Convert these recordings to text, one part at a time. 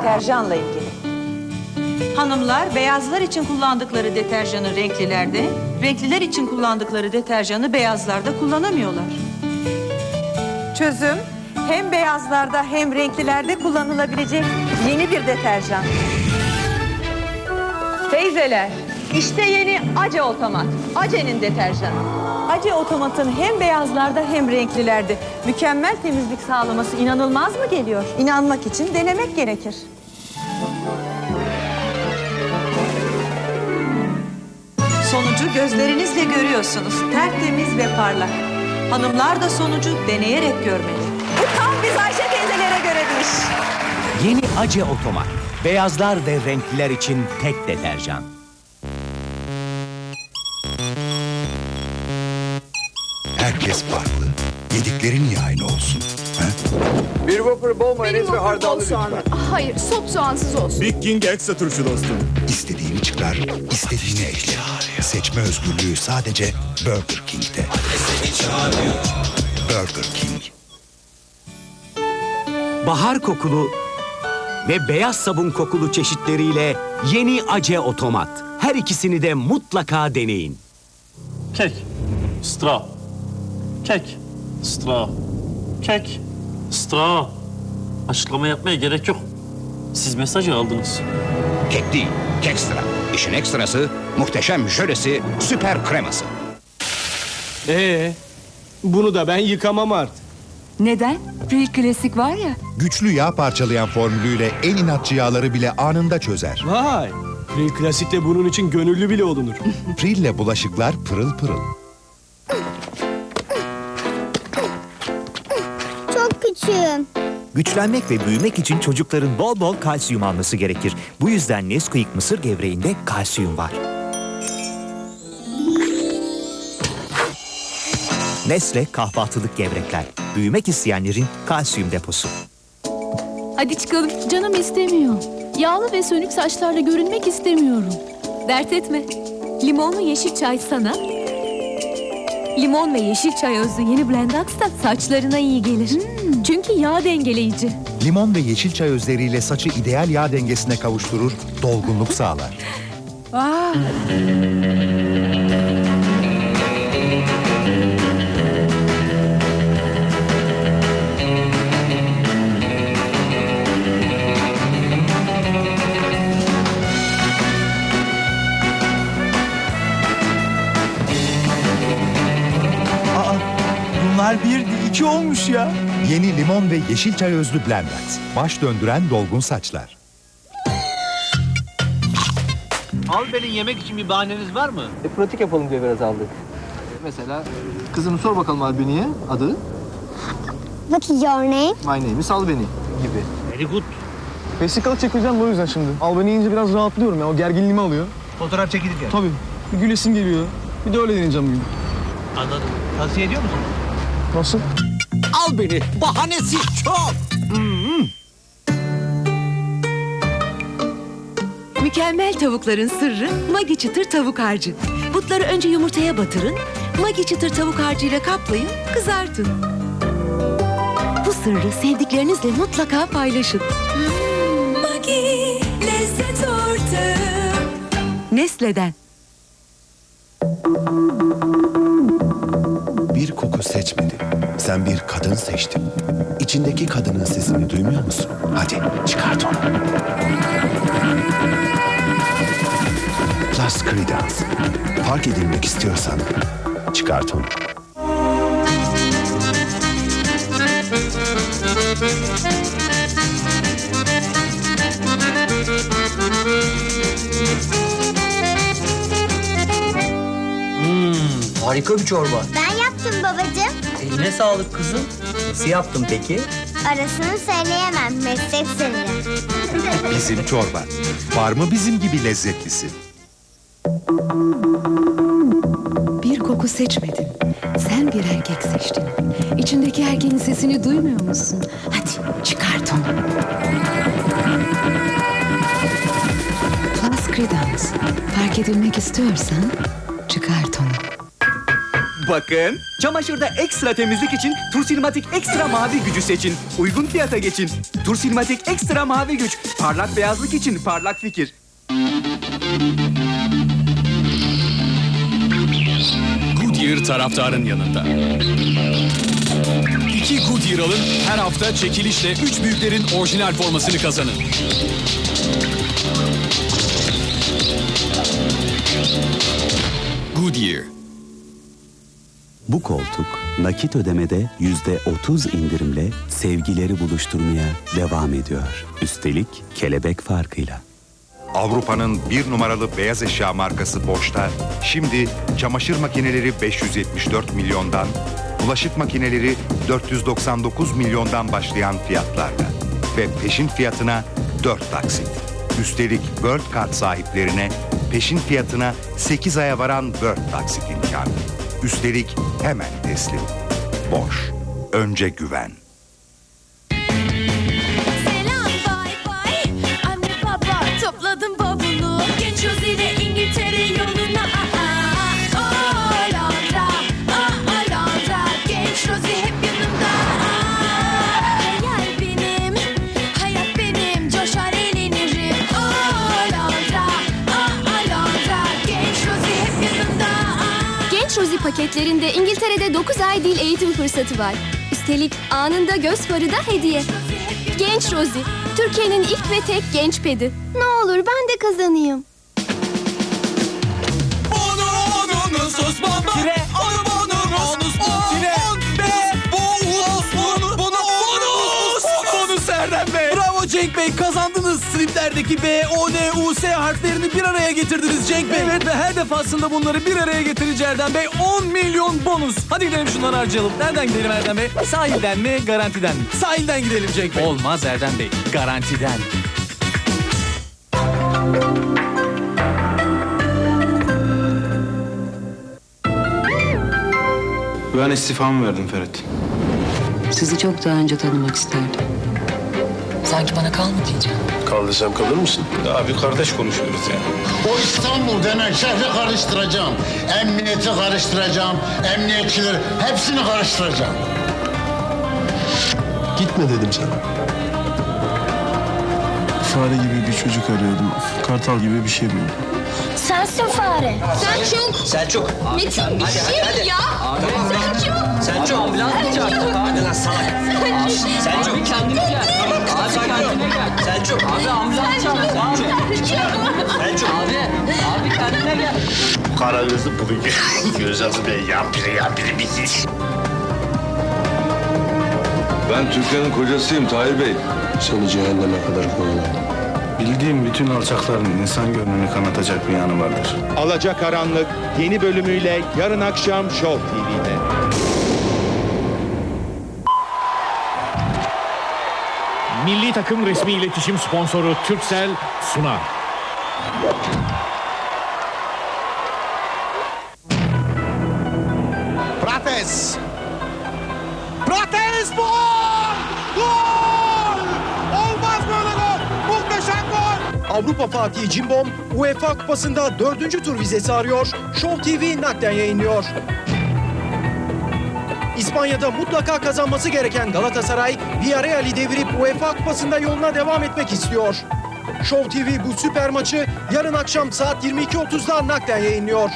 deterjanla ilgili. Hanımlar beyazlar için kullandıkları deterjanı renklilerde, renkliler için kullandıkları deterjanı beyazlarda kullanamıyorlar. Çözüm hem beyazlarda hem renklilerde kullanılabilecek yeni bir deterjan. Teyzeler, işte yeni Ace Otomat. Ace'nin deterjanı. Ace Otomat'ın hem beyazlarda hem renklilerde mükemmel temizlik sağlaması inanılmaz mı geliyor? İnanmak için denemek gerekir. Sonucu gözlerinizle görüyorsunuz. Tertemiz ve parlak. Hanımlar da sonucu deneyerek görmeli. Bu tam biz Ayşe teyzelere göre bir iş. Yeni Ace Otomat. Beyazlar ve renkliler için tek deterjan. Herkes farklı. Yedikleri niye aynı olsun? Ha? Bir Whopper bol mayonez ve hardallı lütfen. Hayır, sop soğansız olsun. Big King ekstra turşu dostum. İstediğini çıkar, istediğini ekle. Seçme özgürlüğü sadece Burger King'de. Burger King. Bahar kokulu ve beyaz sabun kokulu çeşitleriyle yeni Ace Otomat. Her ikisini de mutlaka deneyin. Kek, stra. Kek, stra. Kek, stra. Açıklama yapmaya gerek yok. Siz mesajı aldınız. Kek değil, kekstra. İşin ekstrası, muhteşem jölesi, süper kreması. Ee, bunu da ben yıkamam artık. Neden? Real Klasik var ya. Güçlü yağ parçalayan formülüyle en inatçı yağları bile anında çözer. Vay. Real Klasik'te bunun için gönüllü bile olunur. Prille bulaşıklar pırıl pırıl. Küçüğüm. Güçlenmek ve büyümek için çocukların bol bol kalsiyum alması gerekir. Bu yüzden Nesquik mısır gevreğinde kalsiyum var. Nesle kahvaltılık gevrekler. Büyümek isteyenlerin kalsiyum deposu. Hadi çıkalım. Canım istemiyor. Yağlı ve sönük saçlarla görünmek istemiyorum. Dert etme. Limonlu yeşil çay sana. Limon ve yeşil çay özlü yeni Blendax da saçlarına iyi gelir. Çünkü yağ dengeleyici. Limon ve yeşil çay özleriyle saçı ideal yağ dengesine kavuşturur, dolgunluk sağlar. Bunlar bir iki olmuş ya. Yeni limon ve yeşil çay özlü Blendax. Baş döndüren dolgun saçlar. Alben'in yemek için bir bahaneniz var mı? E, pratik yapalım diye biraz aldık. Mesela kızım sor bakalım Albeni'ye adı. What is your name? My name is Albeni gibi. Very good. Vesikalı çekeceğim bu yüzden şimdi. Albeni yiyince biraz rahatlıyorum ya. O gerginliğimi alıyor. Fotoğraf çekilirken. Tabii. Bir gülesim geliyor. Bir de öyle deneyeceğim bugün. Anladım. Tavsiye ediyor musun? Nasıl? Al beni. Bahanesi çok. Mükemmel tavukların sırrı Magi Çıtır tavuk harcı. Butları önce yumurtaya batırın, Magi Çıtır tavuk harcıyla kaplayın, kızartın. Bu sırrı sevdiklerinizle mutlaka paylaşın. Magi lezzet ortağı. Nesle'den. Bir koku seçmedin. Sen bir kadın seçtin. İçindeki kadının sesini duymuyor musun? Hadi çıkart onu. Plus Credence. Fark edilmek istiyorsan çıkart onu. Harika bir çorba. Ben yaptım babacığım. Eline sağlık kızım. Nasıl yaptın peki? Arasını söyleyemem. Meslek sırrı. Bizim çorba. Var mı bizim gibi lezzetlisi? Bir koku seçmedin. Sen bir erkek seçtin. İçindeki erkeğin sesini duymuyor musun? Hadi çıkart onu. Plus Credence. Fark edilmek istiyorsan. Bakın, çamaşırda ekstra temizlik için Tursilmatik Ekstra Mavi Gücü seçin. Uygun fiyata geçin. Tursilmatik Ekstra Mavi Güç. Parlak beyazlık için parlak fikir. Goodyear taraftarın yanında. İki Goodyear alın, her hafta çekilişle üç büyüklerin orijinal formasını kazanın. Bu koltuk nakit ödemede yüzde otuz indirimle sevgileri buluşturmaya devam ediyor. Üstelik kelebek farkıyla. Avrupa'nın bir numaralı beyaz eşya markası Bosch'ta şimdi çamaşır makineleri 574 milyondan, bulaşık makineleri 499 milyondan başlayan fiyatlarla ve peşin fiyatına 4 taksit. Üstelik World Card sahiplerine peşin fiyatına 8 aya varan World taksit imkanı. Üstelik hemen teslim. Bosch. Önce güven. Paketlerinde İngiltere'de 9 ay dil eğitim fırsatı var. Üstelik anında göz farı da hediye. Genç Rozi, Türkiye'nin ilk ve tek genç pedi. Ne olur ben de kazanayım. Bravo Cenk Bey Sliplerdeki B, O, N, U, S harflerini bir araya getirdiniz Cenk Bey. Evet ve her defasında bunları bir araya getirince Erdem Bey 10 milyon bonus. Hadi gidelim şunları harcayalım. Nereden gidelim Erdem Bey? Sahilden mi, garantiden mi? Sahilden gidelim Cenk Bey. Olmaz Erdem Bey, garantiden. Ben istifamı verdim Ferit. Sizi çok daha önce tanımak isterdim. Sanki bana kal mı diyeceğim? Kal desem kalır mısın? Bir kardeş konuşuyoruz yani. O İstanbul denen şehri karıştıracağım. Emniyeti karıştıracağım. Emniyetçileri hepsini karıştıracağım. Gitme dedim sana. Fare gibi bir çocuk arıyordum. Kartal gibi bir şey buldum. Sensin fare Selçuk. Selçuk. Metin bir şey ya Selçuk Selçuk. Ambulans mı çağırdın? Hadi lan salak. Selçuk. Abi. Abi kendine gel. Kara gözlü bugün gözazı bey yampiri yampiri bizi. Ben Türkiye'nin kocasıyım Tahir Bey. Seni cehenneme kadar koyuyorum. Bildiğim bütün alçakların insan gönlünü kanatacak bir yanı vardır. Alacakaranlık yeni bölümüyle yarın akşam Show TV'de. Milli takım resmi iletişim sponsoru Türksel sunar. Prates! Prates gol! Gol! Olmaz böyle gol! Muhteşem gol! Avrupa Fatih Cimbom UEFA Kupası'nda dördüncü tur vizesi arıyor. Show TV nakden yayınlıyor. İspanya'da mutlaka kazanması gereken Galatasaray, Villarreal'i devirip UEFA Kupası'nda yoluna devam etmek istiyor. Show TV bu süper maçı yarın akşam saat 22.30'da nakden yayınlıyor.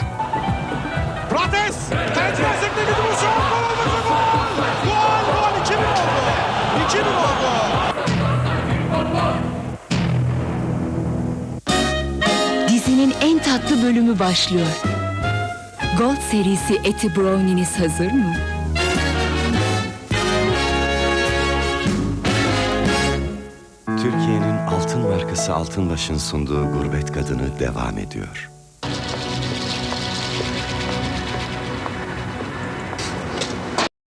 Prates! Pençesinde gidiyor şu an gol gol! Gol! Gol! 2-1 oldu! 2-1 oldu! Dizinin en tatlı bölümü başlıyor. Gold serisi eti brownieniz hazır mı? Markası Altınbaş'ın sunduğu Gurbet Kadını devam ediyor.